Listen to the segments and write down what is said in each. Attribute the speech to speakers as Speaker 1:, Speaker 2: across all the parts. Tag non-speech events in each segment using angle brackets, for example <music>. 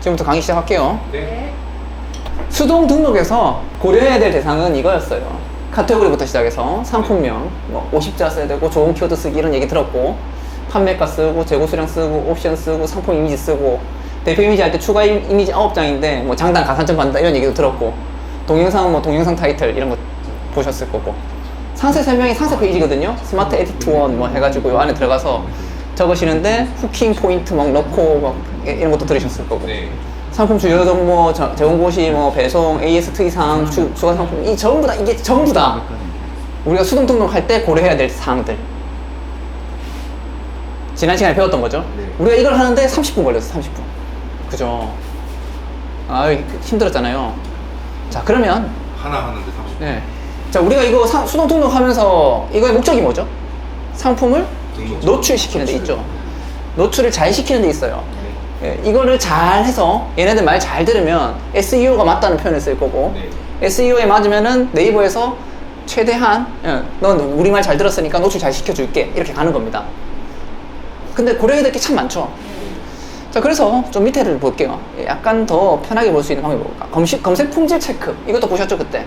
Speaker 1: 지금부터 강의 시작할게요.
Speaker 2: 네.
Speaker 1: 수동 등록에서 고려해야 될 대상은 이거였어요. 카테고리부터 시작해서 상품명, 뭐 50자 써야 되고 좋은 키워드 쓰기 이런 얘기 들었고 판매가 쓰고 재고 수량 쓰고 옵션 쓰고 상품 이미지 쓰고 대표 이미지 할 때 추가 이- 이미지 9장인데 뭐 장당 가산점 받는다 이런 얘기도 들었고 동영상은 뭐 동영상 타이틀 이런 거 보셨을 거고 상세 설명이 상세 페이지거든요. 스마트 에디트 원뭐 해가지고 요 안에 들어가서 적으시는데 후킹 포인트 막 넣고 막 이런 것도 들으셨을 거고
Speaker 2: 네.
Speaker 1: 상품 주요 정보, 저- 제공고시, 뭐 배송, AS 특이사항, 추, 추가 상품 이 전부 다 이게 전부 다 우리가 수동 등록할 때 고려해야 될 사항들. 지난 시간에 배웠던 거죠.
Speaker 2: 네.
Speaker 1: 우리가 이걸 하는데 30분 걸렸어, 30분. 그죠? 아, 힘들었잖아요. 자, 그러면
Speaker 2: 하나 하는데 30분.
Speaker 1: 네. 자, 우리가 이거 사- 수동 등록하면서 이거의 목적이 뭐죠? 상품을. 노출 시키는 데 있죠. 노출을 잘 시키는 데 있어요.
Speaker 2: 네.
Speaker 1: 예, 이거를 잘 해서 얘네들 말 잘 들으면 SEO가 맞다는 표현을 쓸 거고
Speaker 2: 네.
Speaker 1: SEO에 맞으면은 네이버에서 최대한 예, 넌 우리 말 잘 들었으니까 노출 잘 시켜줄게 이렇게 가는 겁니다. 근데 고려해야 될 게 참 많죠. 자 그래서 좀 밑에를 볼게요. 예, 약간 더 편하게 볼 수 있는 방법이 뭘까? 검색, 검색 품질 체크 이것도 보셨죠 그때?
Speaker 2: 네.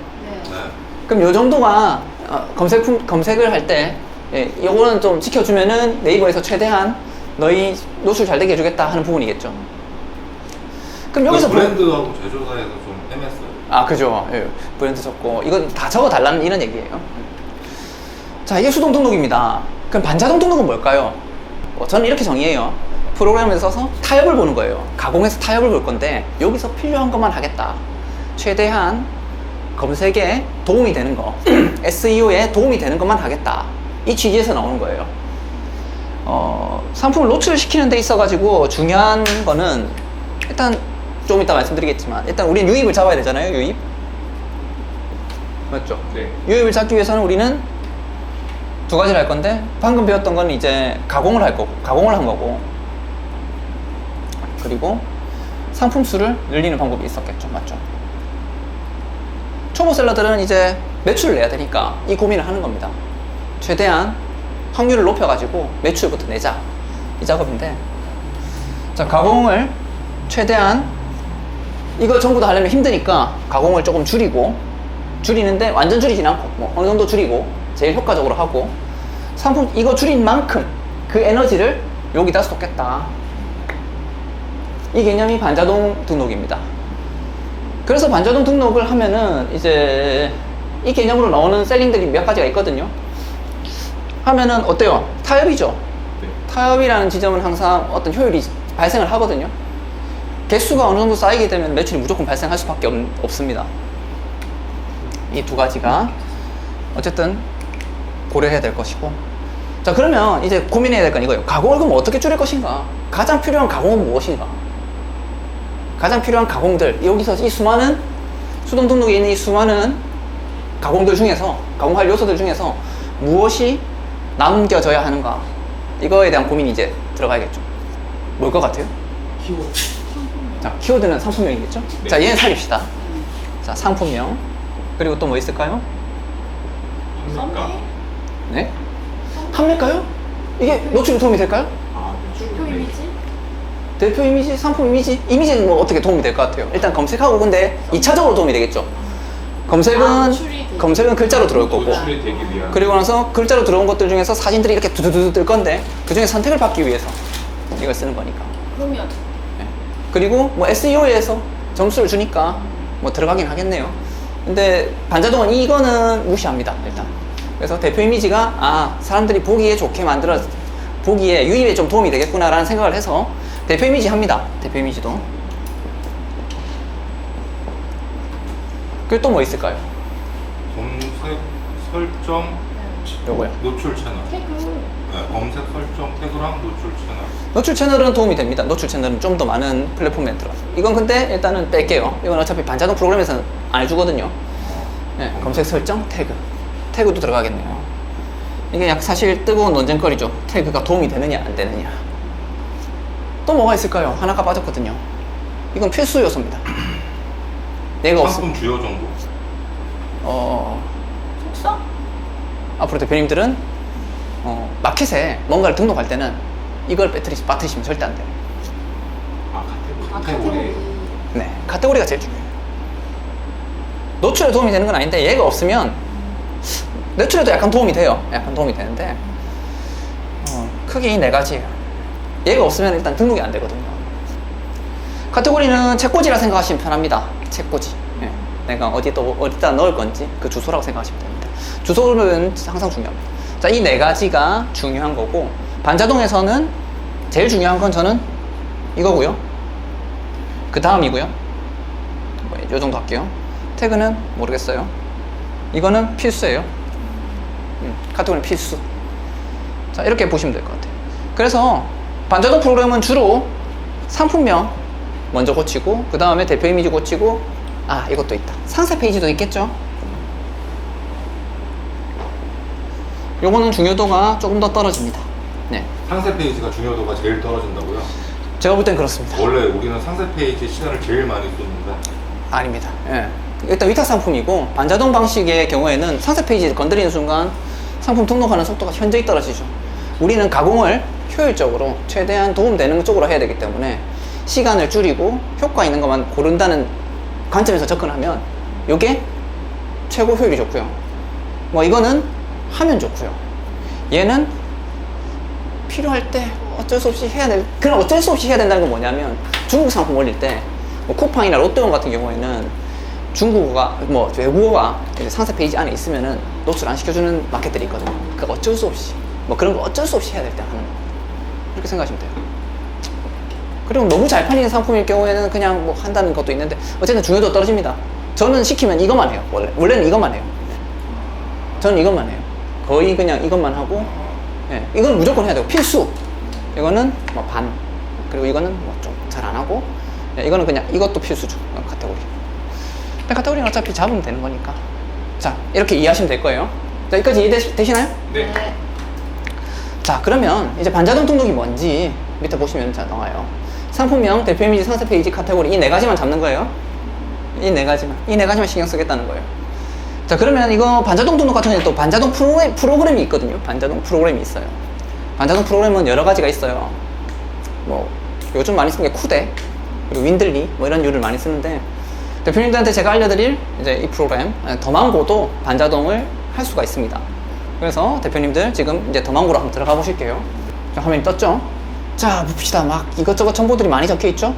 Speaker 1: 그럼 요 정도가 어, 검색 품, 검색을 할 때 예, 요거는 좀 지켜주면은 네이버에서 최대한 너희 노출 잘 되게 해주겠다 하는 부분이겠죠. 그럼 여기서
Speaker 2: 그 브랜드하고 제조사에서 좀 헤맸어요.
Speaker 1: 아 그죠. 예, 브랜드 적고 이건 다 적어 달라는 이런 얘기예요. 자 이게 수동 등록입니다. 그럼 반자동 등록은 뭘까요? 어, 저는 이렇게 정의해요. 프로그램을 써서 타협을 보는 거예요. 가공해서 타협을 볼 건데 여기서 필요한 것만 하겠다. 최대한 검색에 도움이 되는 거, <clears throat> SEO에 도움이 되는 것만 하겠다. 이 취지에서 나오는 거예요. 어, 상품을 노출시키는 데 있어가지고 중요한 거는 일단 좀 이따 말씀드리겠지만 일단 우리는 유입을 잡아야 되잖아요. 유입. 맞죠?
Speaker 2: 네.
Speaker 1: 유입을 잡기 위해서는 우리는 두 가지를 할 건데 방금 배웠던 건 이제 가공을 할 거고 가공을 한 거고 그리고 상품 수를 늘리는 방법이 있었겠죠 맞죠 초보 셀러들은 이제 매출을 내야 되니까 이 고민을 하는 겁니다 최대한 확률을 높여가지고 매출부터 내자. 이 작업인데. 자 가공을 최대한 이거 전부 다 하려면 힘드니까 가공을 조금 줄이고 줄이는데 완전 줄이진 않고 뭐 어느 정도 줄이고 제일 효과적으로 하고 상품 이거 줄인 만큼 그 에너지를 여기다 쏟겠다. 이 개념이 반자동 등록입니다. 그래서 반자동 등록을 하면은 이제 이 개념으로 나오는 셀링들이 몇 가지가 있거든요 하면은 어때요 타협이죠
Speaker 2: 네.
Speaker 1: 타협이라는 지점은 항상 어떤 효율이 발생을 하거든요. 개수가 어느 정도 쌓이게 되면 매출이 무조건 발생할 수밖에 없, 없습니다. 이 두 가지가 어쨌든 고려해야 될 것이고. 자, 그러면 이제 고민해야 될 건 이거예요. 가공을 그럼 어떻게 줄일 것인가? 가장 필요한 가공은 무엇인가? 가장 필요한 가공들, 여기서 이 수많은 수동 등록에 있는 이 수많은 가공들 중에서, 가공할 요소들 중에서 무엇이 남겨져야 하는가? 이거에 대한 고민이 이제 들어가야겠죠. 뭘 것 같아요?
Speaker 2: 키워드.
Speaker 1: 자, 키워드는 상품명이겠죠?
Speaker 2: 네.
Speaker 1: 자, 얘는 살립시다. 자, 상품명. 그리고 또 뭐 있을까요?
Speaker 2: 판매가.
Speaker 1: 네? 판매가요? 이게 노출에 도움이 될까요?
Speaker 2: 아,
Speaker 3: 대표 이미지?
Speaker 1: 대표 이미지, 상품 이미지? 이미지는 뭐 어떻게 도움이 될 것 같아요? 일단 검색하고 근데 2차적으로 도움이 되겠죠. 검색은,
Speaker 3: 아,
Speaker 1: 검색은 글자로 들어올 거고.
Speaker 2: 노출이 되기 위한.
Speaker 1: 그리고 나서 글자로 들어온 것들 중에서 사진들이 이렇게 두두두두 뜰 건데 그 중에 선택을 받기 위해서 이걸 쓰는 거니까.
Speaker 3: 그러면
Speaker 1: 네. 그리고 뭐 SEO에서 점수를 주니까 뭐 들어가긴 하겠네요. 근데 반자동은 이거는 무시합니다, 일단. 그래서 대표 이미지가 아, 사람들이 보기에 좋게 만들어 보기에 유입에 좀 도움이 되겠구나라는 생각을 해서 대표 이미지 합니다. 대표 이미지도. 그리고 또 뭐 있을까요?
Speaker 2: 검색 설정
Speaker 1: 요거요.
Speaker 2: 노출 채널.
Speaker 3: 태그
Speaker 2: 네, 검색 설정 태그랑 노출 채널.
Speaker 1: 노출 채널은 도움이 됩니다. 노출 채널은 좀 더 많은 플랫폼에 들어가서. 이건 근데 일단은 뺄게요. 이건 어차피 반자동 프로그램에서는 안 해주거든요. 네, 검색 설정, 태그. 태그도 들어가겠네요. 이게 약 사실 뜨거운 논쟁거리죠. 태그가 도움이 되느냐, 안 되느냐. 또 뭐가 있을까요? 하나가 빠졌거든요. 이건 필수 요소입니다. 내가
Speaker 2: 상품 주요 정보.
Speaker 1: 어,
Speaker 3: 속성?
Speaker 1: 앞으로 대표님들은 어, 마켓에 뭔가를 등록할 때는 이걸 빠뜨리, 빠뜨리시면 절대 안 돼요.
Speaker 2: 아, 카테고리.
Speaker 3: 아.
Speaker 2: 카테고리.
Speaker 1: 네, 카테고리가 제일 중요해요. 노출에 도움이 되는 건 아닌데 얘가 없으면 노출에도 약간 도움이 돼요. 약간 도움이 되는데 어, 크게 이 네 가지예요. 얘가 없으면 일단 등록이 안 되거든요. 카테고리는 책꽂이라 생각하시면 편합니다. 책꽂이. 예, 내가 어디 또 어디다 넣을 건지 그 주소라고 생각하시면 됩니다. 주소는 항상 중요합니다. 자, 이 네 가지가 중요한 거고 반자동에서는 제일 중요한 건 저는 이거고요. 그 다음이고요. 뭐, 요 정도 할게요. 태그는 모르겠어요. 이거는 필수예요. 음, 카테고리는 필수. 자, 이렇게 보시면 될 것 같아요. 그래서 반자동 프로그램은 주로 상품명 먼저 고치고, 그 다음에 대표 이미지 고치고, 아, 이것도 있다. 상세 페이지도 있겠죠? 요거는 중요도가 조금 더 떨어집니다. 네.
Speaker 2: 상세 페이지가 중요도가 제일 떨어진다고요?
Speaker 1: 제가 볼 땐 그렇습니다.
Speaker 2: 원래 우리는 상세 페이지에 시간을 제일 많이 쏟는데
Speaker 1: 아닙니다. 예. 일단 위탁 상품이고 반자동 방식의 경우에는 상세 페이지를 건드리는 순간 상품 등록하는 속도가 현저히 떨어지죠. 우리는 가공을 효율적으로 최대한 도움되는 쪽으로 해야 되기 때문에 시간을 줄이고 효과 있는 것만 고른다는 관점에서 접근하면 이게 최고 효율이 좋고요. 뭐 이거는 하면 좋고요. 얘는 필요할 때 어쩔 수 없이 해야 될 그런 어쩔 수 없이 해야 된다는 건 뭐냐면 중국 상품 올릴 때 뭐 쿠팡이나 롯데원 같은 경우에는 중국어가 뭐 외국어가 상세 페이지 안에 있으면은 노출 안 시켜주는 마켓들이 있거든요. 그 어쩔 수 없이 뭐 그런 거 어쩔 수 없이 해야 될 때 하는 거 이렇게 생각하시면 돼요. 그리고 너무 잘 팔리는 상품일 경우에는 그냥 뭐 한다는 것도 있는데 어쨌든 중요도 떨어집니다. 저는 시키면 이것만 해요. 원래 원래는 이것만 해요. 저는 이것만 해요. 거의 그냥 이것만 하고, 예, 이건 무조건 해야 되고 필수. 이거는 뭐 반. 그리고 이거는 뭐 좀 잘 안 하고, 예, 이거는 그냥 이것도 필수죠. 어, 카테고리. 근데 카테고리는 어차피 잡으면 되는 거니까. 자, 이렇게 이해하시면 될 거예요. 자, 여기까지 이해되시나요?
Speaker 2: 네.
Speaker 1: 자 그러면 이제 반자동 등록이 뭔지 밑에 보시면 자 나와요 상품명, 대표 이미지, 상세 페이지, 카테고리 이 네 가지만 잡는 거예요. 이 네 가지만. 이 네 가지만 신경 쓰겠다는 거예요. 자 그러면 이거 반자동 등록 같은 경우에 또 반자동 프로그램, 프로그램이 있거든요. 반자동 프로그램이 있어요. 반자동 프로그램은 여러 가지가 있어요. 뭐 요즘 많이 쓰는 게 쿠데 그리고 윈들리 뭐 이런 류를 많이 쓰는데 대표님들한테 제가 알려드릴 이제 이 프로그램 더망고도 반자동을 할 수가 있습니다. 그래서 대표님들 지금 이제 더망고로 한번 들어가 보실게요. 자, 화면이 떴죠? 자, 봅시다. 막 이것저것 정보들이 많이 적혀 있죠?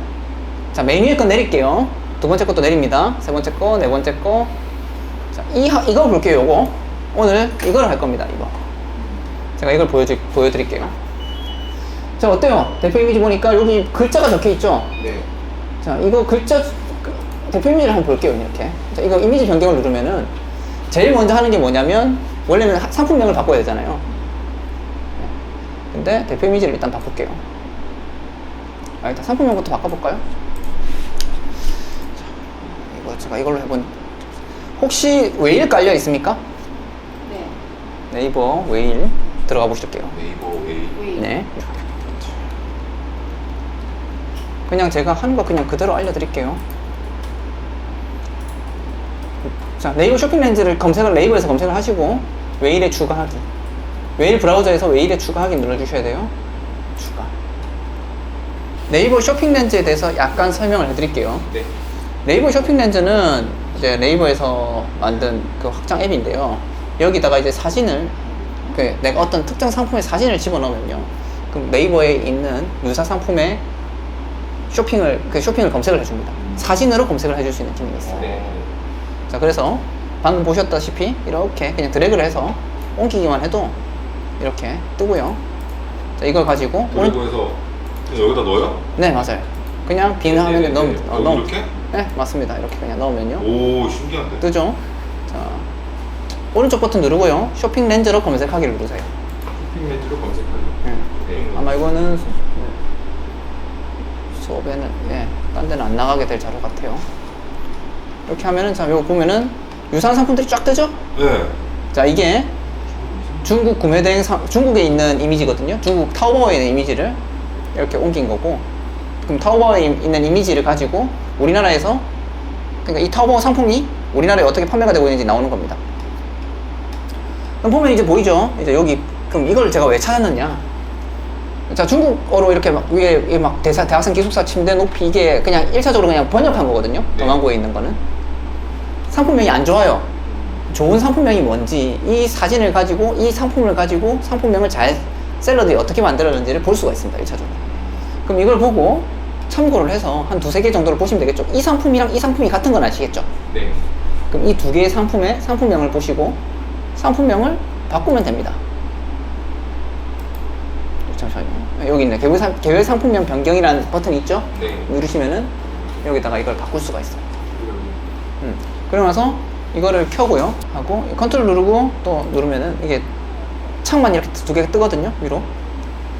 Speaker 1: 자, 메인 위에 건 내릴게요. 두 번째 것도 내립니다. 세 번째 거, 네 번째 거. 자, 이, 하- 이거 볼게요, 요거. 오늘 이걸 할 겁니다, 이거. 제가 이걸 보여주, 보여드릴게요. 자, 어때요? 대표 이미지 보니까 여기 글자가 적혀 있죠?
Speaker 2: 네.
Speaker 1: 자, 이거 글자, 그, 대표 이미지를 한번 볼게요, 이렇게. 자, 이거 이미지 변경을 누르면은, 제일 먼저 하는 게 뭐냐면, 원래는 하- 상품명을 바꿔야 되잖아요. 네. 근데 대표 이미지를 일단 바꿀게요. 아, 일단 상품명부터 바꿔볼까요? 자, 이거 제가 이걸로 해본. 혹시 웨일 깔려 있습니까?
Speaker 3: 네.
Speaker 1: 네이버 웨일 들어가 보실게요.
Speaker 2: 네이버 웨이.
Speaker 3: 위.
Speaker 1: 네. 그냥 제가 하는 거 그냥 그대로 알려드릴게요. 자, 네이버 쇼핑 렌즈를 검색을 네이버에서 검색을 하시고 웨일에 추가하기. 웨일 브라우저에서 웨일에 추가하기 눌러주셔야 돼요. 추가. 네이버 쇼핑 렌즈에 대해서 약간 설명을 해드릴게요.
Speaker 2: 네.
Speaker 1: 네이버 쇼핑 렌즈는 이제 네이버에서 만든 그 확장 앱인데요. 여기다가 이제 사진을 그 내가 어떤 특정 상품의 사진을 집어넣으면요. 그럼 네이버에 있는 유사 상품의 쇼핑을 그 쇼핑을 검색을 해줍니다. 사진으로 검색을 해줄 수 있는 기능이 있어요.
Speaker 2: 네.
Speaker 1: 자 그래서 방금 보셨다시피 이렇게 그냥 드래그를 해서 옮기기만 해도 이렇게 뜨고요. 자 이걸 가지고 오른-
Speaker 2: 그리고 해서 그냥 여기다 넣어요?
Speaker 1: 네 맞아요. 그냥 빈 화면에
Speaker 2: 네, 네,
Speaker 1: 넣으면
Speaker 2: 네.
Speaker 1: 어, 넣-
Speaker 2: 이렇게?
Speaker 1: 네 맞습니다. 이렇게 그냥 넣으면요.
Speaker 2: 오 신기한데.
Speaker 1: 뜨죠? 자, 오른쪽 버튼 누르고요. 쇼핑 렌즈로 검색하기를 누르세요.
Speaker 2: 쇼핑 렌즈로 검색하기.
Speaker 1: 네.
Speaker 2: 네.
Speaker 1: 아마 이거는 수업에는, 예, 딴 데는 안 나가게 될 자료 같아요. 이렇게 하면은, 자, 이거 보면은 유사한 상품들이 쫙 뜨죠?
Speaker 2: 네.
Speaker 1: 자, 이게 중국 구매 대행 상, 중국에 있는 이미지거든요. 중국 타오바오에 있는 이미지를 이렇게 옮긴 거고, 그럼 타오바오에 있는 이미지를 가지고 우리나라에서 그러니까 이 타오바오 상품이 우리나라에 어떻게 판매가 되고 있는지 나오는 겁니다. 그럼 보면 이제 보이죠? 이제 여기 그럼 이걸 제가 왜 찾았느냐? 자 중국어로 이렇게 막 위에 막 대사, 대학생 기숙사 침대 높이 이게 그냥 1차적으로 그냥 번역한 거거든요.
Speaker 2: 네.
Speaker 1: 동안고에 있는 거는. 상품명이 안 좋아요. 좋은 상품명이 뭔지 이 사진을 가지고 이 상품을 가지고 상품명을 잘 샐러드에 어떻게 만들었는지를 볼 수가 있습니다. 1차적으로. 그럼 이걸 보고 참고를 해서 한 두세 개 정도를 보시면 되겠죠. 이 상품이랑 이 상품이 같은 건 아시겠죠?
Speaker 2: 네.
Speaker 1: 그럼 이 두 개의 상품의 상품명을 보시고 상품명을 바꾸면 됩니다. 잠시만요. 여기 있네. 개별, 상, 개별 상품명 변경이라는 버튼이 있죠?
Speaker 2: 네.
Speaker 1: 누르시면은 여기다가 이걸 바꿀 수가 있어요. 음. 그러고 나서 이거를 켜고요. 하고 컨트롤 누르고 또 누르면은 이게 창만 이렇게 두 개가 뜨거든요. 위로.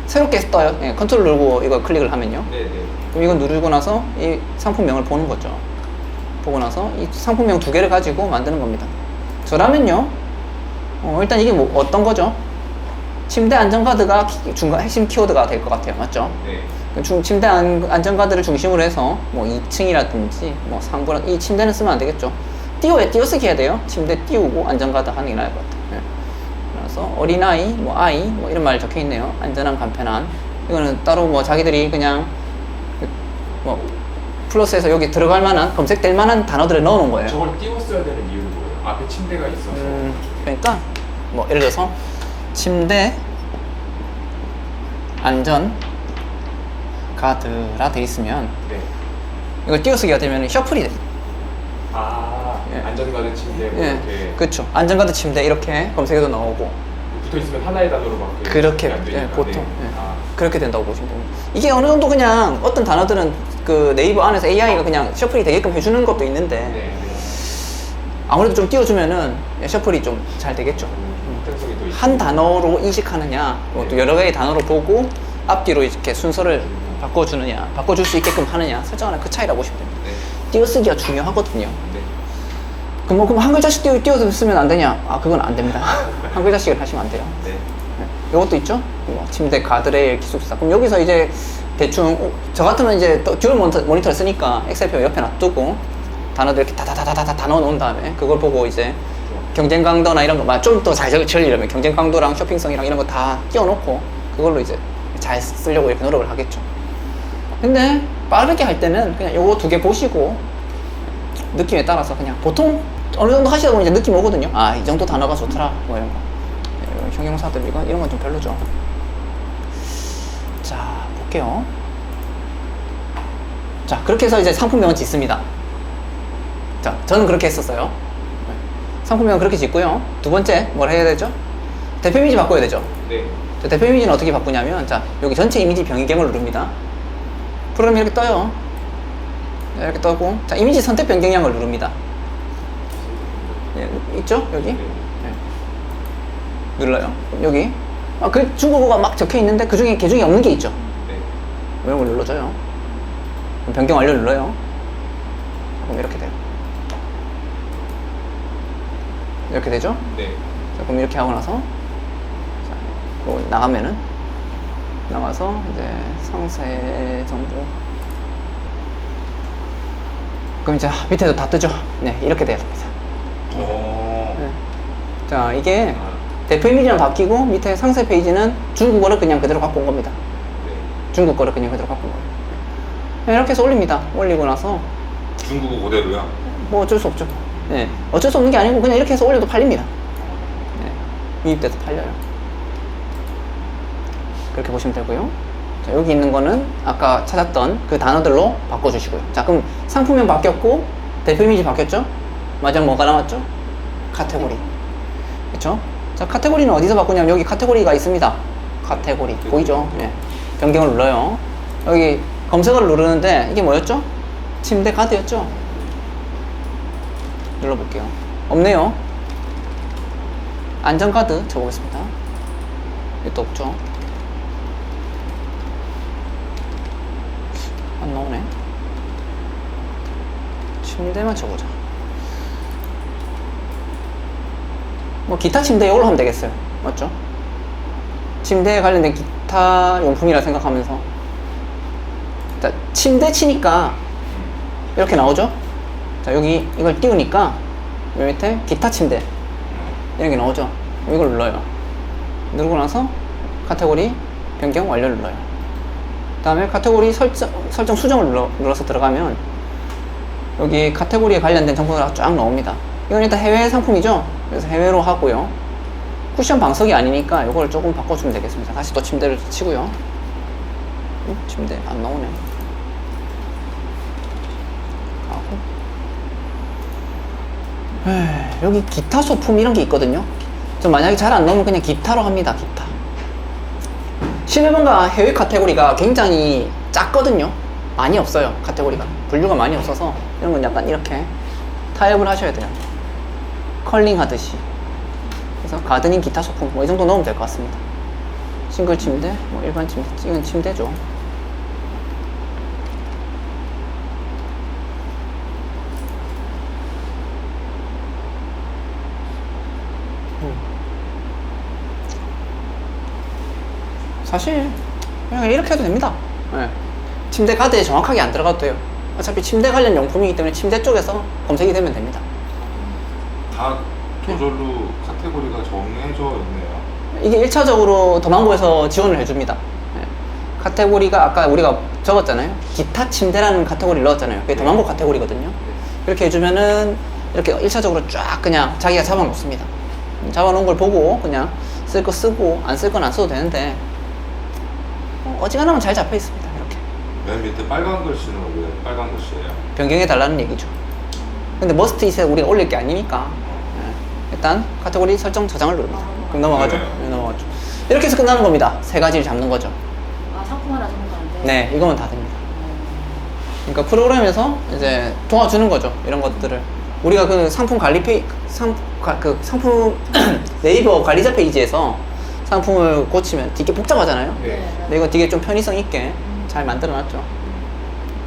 Speaker 1: 새롭게 떠요. 예, 컨트롤 누르고 이거 클릭을 하면요.
Speaker 2: 네, 네.
Speaker 1: 그럼 이거 누르고 나서 이 상품명을 보는 거죠. 보고 나서 이 상품명 두 개를 가지고 만드는 겁니다. 저라면요, 어, 일단 이게 뭐 어떤 거죠? 침대 안전가드가 키- 중간 핵심 키워드가 될 것 같아요. 맞죠?
Speaker 2: 네.
Speaker 1: 그 중, 침대 안, 안전가드를 중심으로 해서 뭐 2층이라든지 뭐 상부라 이 침대는 쓰면 안 되겠죠. 띄워야 띄어쓰기 해야 돼요. 침대 띄우고 안전가드 하는 게 나을 것 같아요. 예. 그래서 어린아이, 뭐 아이, 뭐 이런 말이 적혀 있네요. 안전한, 간편한. 이거는 따로 뭐 자기들이 그냥 그뭐 플러스에서 여기 들어갈 만한 검색될 만한 단어들을 넣어 놓은 거예요.
Speaker 4: 저걸 띄웠어야 되는 이유는 뭐예요? 앞에 침대가 있어서
Speaker 1: 음, 그러니까 뭐 예를 들어서 침대 안전 가드라 돼 있으면
Speaker 4: 네.
Speaker 1: 이걸 띄어쓰기가 되면 셔플이 돼.
Speaker 4: 아
Speaker 1: 예.
Speaker 4: 안전가드 침대 뭐
Speaker 1: 예,
Speaker 4: 이렇게
Speaker 1: 그렇죠. 안전가드 침대 이렇게 검색해도 나오고
Speaker 4: 붙어 있으면 하나의 단어로밖에
Speaker 1: 그렇게
Speaker 4: 안 되니까.
Speaker 1: 예, 보통
Speaker 4: 네.
Speaker 1: 예.
Speaker 4: 아,
Speaker 1: 그렇게 된다고 보시면 됩니다. 이게 어느 정도 그냥 어떤 단어들은 그 네이버 안에서 AI가 그냥 셔플이 되게끔 해주는 것도 있는데
Speaker 4: 네. 네.
Speaker 1: 아무래도 좀 띄워주면은 셔플이 좀 잘 되겠죠.
Speaker 4: 특성이 또 있고.
Speaker 1: 한 단어로 인식하느냐, 뭐또 여러 개의 단어로 보고 앞뒤로 이렇게 순서를 바꿔주느냐, 바꿔줄 수 있게끔 하느냐 설정하는 그 차이라고 보시면 됩니다.
Speaker 2: 네.
Speaker 1: 띄어쓰기가 중요하거든요.
Speaker 2: 네.
Speaker 1: 그럼 뭐 그럼 한 글자씩 띄워, 띄워서 쓰면 안 되냐? 아 그건 안 됩니다. 한 글자씩을 하시면 안 돼요.
Speaker 2: 네.
Speaker 1: 이것도 있죠? 뭐 침대 가드레일 기숙사. 그럼 여기서 이제 대충 어, 저 같으면 이제 또 듀얼 모니터, 모니터 를 쓰니까 엑셀표 옆에 놔두고 단어들 이렇게 다다다다다 다 넣어 놓은 다음에 그걸 보고 이제 경쟁 강도나 이런 거 좀 더잘 적으려면 경쟁 강도랑 쇼핑성이랑 이런 거 다 끼워놓고 그걸로 이제 잘 쓰려고 이렇게 노력을 하겠죠. 근데 빠르게 할 때는 그냥 요거 두 개 보시고 느낌에 따라서 그냥 보통 어느 정도 하시다 보면 이제 느낌 오거든요. 아, 이 정도 단어가 좋더라. 뭐 이런 거. 예, 이런 형용사들 이거 이런 건 좀 별로죠. 자, 볼게요. 자, 그렇게 해서 이제 상품명은 짓습니다. 자, 저는 그렇게 했었어요. 네. 상품명은 그렇게 짓고요. 두 번째, 뭘 해야 되죠? 대표 이미지 바꿔야 되죠.
Speaker 2: 네.
Speaker 1: 자, 대표 이미지는 어떻게 바꾸냐면, 자, 여기 전체 이미지 변경을 누릅니다. 프로그램이 이렇게 떠요. 네, 이렇게 떠고, 자, 이미지 선택 변경량을 누릅니다. 예, 있죠? 여기?
Speaker 2: 네.
Speaker 1: 네. 눌러요. 여기. 아, 그 중국어가 막 적혀 있는데 그 중에 개중에 없는 게 있죠.
Speaker 2: 네.
Speaker 1: 이런 걸 눌러줘요. 변경 완료 눌러요. 그럼 이렇게 돼요. 이렇게 되죠?
Speaker 2: 네.
Speaker 1: 자, 그럼 이렇게 하고 나서 자, 그거 나가면은 나가서 이제 상세 정보 그럼 이제 밑에도 다 뜨죠? 네, 이렇게 돼야 됩니다.
Speaker 2: 어.
Speaker 1: 네. 자, 이게
Speaker 2: 아,
Speaker 1: 대표 이미지랑 바뀌고 밑에 상세 페이지는 중국어를 그냥 그대로 갖고 온 겁니다.
Speaker 2: 네.
Speaker 1: 중국 거를 그냥 그대로 갖고 온 거예요. 네, 이렇게 해서 올립니다. 올리고 나서
Speaker 2: 중국어 그대로야.
Speaker 1: 뭐 어쩔 수 없죠. 네. 어쩔 수 없는 게 아니고 그냥 이렇게 해서 올려도 팔립니다. 네. 유입돼서 팔려요. 그렇게 보시면 되고요. 자, 여기 있는 거는 아까 찾았던 그 단어들로 바꿔주시고요. 자, 그럼 상품명 바뀌었고 대표 이미지 바뀌었죠? 마지막 뭐가 남았죠? 카테고리. 그렇죠? 자, 카테고리는 어디서 바꾸냐면 여기 카테고리가 있습니다. 카테고리 보이죠? 예. 변경을 눌러요. 여기 검색어를 누르는데 이게 뭐였죠? 침대 가드였죠? 눌러볼게요. 없네요. 안전가드 쳐보겠습니다. 이것도 없죠. 안 나오네. 침대만 쳐보자. 뭐 기타 침대 이걸로 하면 되겠어요. 맞죠? 침대에 관련된 기타 용품이라 생각하면서 자, 침대 치니까 이렇게 나오죠? 자, 여기 이걸 띄우니까 여기 밑에 기타 침대 이런 게 나오죠? 이걸 눌러요. 누르고 나서 카테고리 변경 완료 눌러요. 다음에 카테고리 설정, 설정 수정을 눌러, 눌러서 들어가면 여기 카테고리에 관련된 정보가 쫙 나옵니다. 이건 일단 해외 상품이죠. 그래서 해외로 하고요. 쿠션 방석이 아니니까 이걸 조금 바꿔주면 되겠습니다. 다시 또 침대를 치고요. 음, 침대 안 나오네. 하고. 에이, 여기 기타 소품 이런 게 있거든요. 저 만약에 잘 안 나오면 그냥 기타로 합니다. 기타. 11번가 해외 카테고리가 굉장히 작거든요. 많이 없어요. 카테고리가. 분류가 많이 없어서 이런 건 약간 이렇게 타협을 하셔야 돼요. 컬링 하듯이. 그래서 가드닝 기타 소품 뭐 이 정도 넣으면 될 것 같습니다. 싱글 침대, 뭐 일반 침대, 이건 침대죠. 사실 그냥 이렇게 해도 됩니다. 예. 침대 가드에 정확하게 안 들어가도 돼요. 어차피 침대 관련 용품이기 때문에 침대 쪽에서 검색이 되면 됩니다.
Speaker 2: 다 저절로 카테고리가 정해져 있네요.
Speaker 1: 이게 1차적으로 도망고에서 지원을 해줍니다. 예. 카테고리가 아까 우리가 적었잖아요. 기타 침대라는 카테고리를 넣었잖아요. 그게 도망고 카테고리거든요. 이렇게 해주면은 이렇게 1차적으로 쫙 그냥 자기가 잡아놓습니다. 음, 잡아놓은 걸 보고 그냥 쓸 거 쓰고 안 쓸 건 안 써도 되는데 어, 어지간하면 잘 잡혀 있습니다. 이렇게.
Speaker 2: 맨 밑에 빨간 글씨는 왜 빨간 글씨예요?
Speaker 1: 변경해 달라는 얘기죠. 근데 머스트 이세 우리가 올릴 게 아니니까 예. 일단 카테고리 설정 저장을 누릅니다. 그럼 넘어가죠?
Speaker 2: 네.
Speaker 1: 네, 넘어가죠. 이렇게 해서 끝나는 겁니다. 세 가지를 잡는 거죠.
Speaker 3: 아 상품 하나 정도인데.
Speaker 1: 네, 이거면 다 됩니다. 그러니까 프로그램에서 이제 도와주는 거죠. 이런 것들을. 우리가 그 상품 관리 페이, 상, 가- 그 상품 <clears throat> 네이버 관리자 페이지에서 상품을 고치면 되게 복잡하잖아요.
Speaker 4: 네.
Speaker 1: 근데 이거 되게 좀 편의성 있게 잘 만들어 놨죠.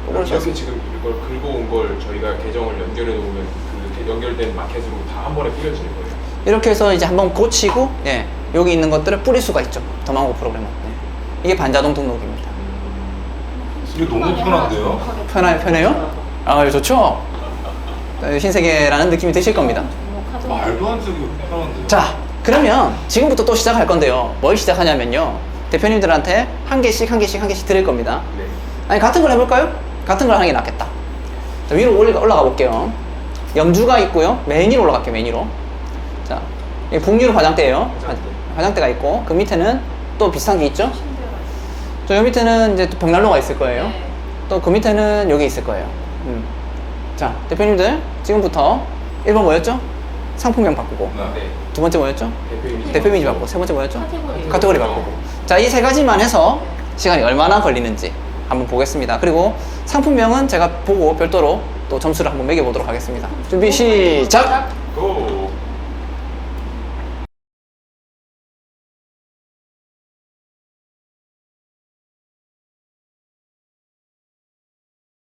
Speaker 1: 이걸
Speaker 4: 이렇게 지금 이걸 긁어온 걸 저희가 계정을 연결해 놓으면 그 연결된 마켓으로 다 한 번에 뿌려지는 거예요.
Speaker 1: 이렇게 해서 이제 한번 고치고, 예, 여기 있는 것들을 뿌릴 수가 있죠. 더망고 프로그램은. 네. 이게 반자동 등록입니다.
Speaker 2: 이게 너무 편한데요?
Speaker 1: 편해요, 편해요? 아, 좋죠? 어, 신세계라는 느낌이 드실 겁니다.
Speaker 2: 말도 안 되게 편한데요?
Speaker 1: 자, 그러면 지금부터 또 시작할 건데요. 뭘 시작하냐면요. 대표님들한테 한 개씩, 한 개씩, 한 개씩 드릴 겁니다.
Speaker 4: 네.
Speaker 1: 아니, 같은 걸 해볼까요? 같은 걸 하는 게 낫겠다. 자, 위로 올라, 올라가 볼게요. 염주가 있고요. 맨 위로 올라갈게요, 맨 위로. 자, 이 북유로 화장대예요.
Speaker 4: 화장대.
Speaker 1: 화장대 가 있고, 그 밑에는 또 비슷한 게 있죠? 저요 밑에는 이제 또 벽난로가 있을 거예요.
Speaker 3: 네.
Speaker 1: 또그 밑에는 여기 있을 거예요. 음. 자, 대표님들, 지금부터 1번 뭐였죠? 상품명 바꾸고.
Speaker 2: 네.
Speaker 4: 네.
Speaker 1: 두 번째 뭐였죠? 대표 이미지 바꾸고. 세 번째 뭐였죠?
Speaker 3: 카테고리.
Speaker 1: 카테고리 바꾸고. 자, 이 세 가지만 해서 시간이 얼마나 걸리는지 한번 보겠습니다. 그리고 상품명은 제가 보고 별도로 또 점수를 한번 매겨보도록 하겠습니다. 준비, 시작!